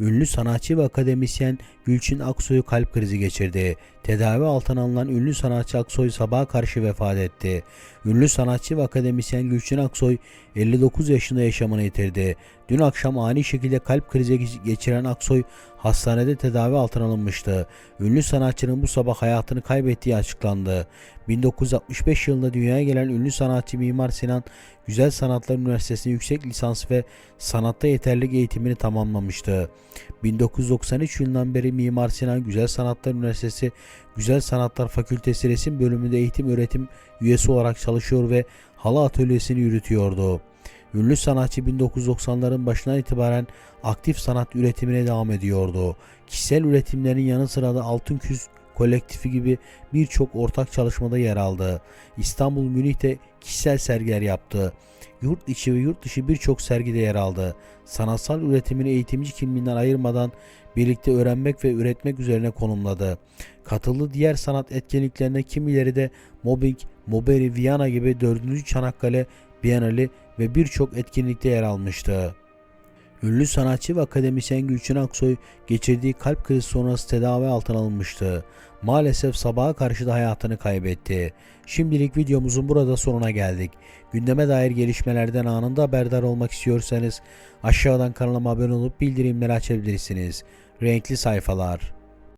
Ünlü sanatçı ve akademisyen Gülçin Aksoy kalp krizi geçirdi. Tedavi altına alınan ünlü sanatçı Aksoy sabaha karşı vefat etti. Ünlü sanatçı ve akademisyen Gülçin Aksoy 59 yaşında yaşamını yitirdi. Dün akşam ani şekilde kalp krizi geç- geçiren Aksoy hastanede tedavi altına alınmıştı. Ünlü sanatçının bu sabah hayatını kaybettiği açıklandı. 1965 yılında dünyaya gelen ünlü sanatçı Mimar Sinan Güzel Sanatlar Üniversitesi'nde yüksek lisans ve sanatta yeterlilik eğitimini tamamlamıştı. 1993 yılından beri Mimar Sinan Güzel Sanatlar Üniversitesi Güzel Sanatlar Fakültesi Resim Bölümünde eğitim öğretim üyesi olarak çalışıyor ve halı atölyesini yürütüyordu. Ünlü sanatçı 1990'ların başından itibaren aktif sanat üretimine devam ediyordu. Kişisel üretimlerin yanı sıra da Altın kolektifi gibi birçok ortak çalışmada yer aldı. İstanbul Münih'te kişisel sergiler yaptı. Yurt içi ve yurt dışı birçok sergide yer aldı. Sanatsal üretimini eğitimci kimliğinden ayırmadan birlikte öğrenmek ve üretmek üzerine konumladı. Katıldığı diğer sanat etkinliklerine kimileri de Mobbing, Moberi, Viyana gibi 4. Çanakkale Bienali ve birçok etkinlikte yer almıştı. Ünlü sanatçı ve akademisyen Gülçin Aksoy geçirdiği kalp krizi sonrası tedavi altına alınmıştı. Maalesef sabaha karşı da hayatını kaybetti. Şimdilik videomuzun burada sonuna geldik. Gündeme dair gelişmelerden anında haberdar olmak istiyorsanız aşağıdan kanalıma abone olup bildirimleri açabilirsiniz. Renkli sayfalar.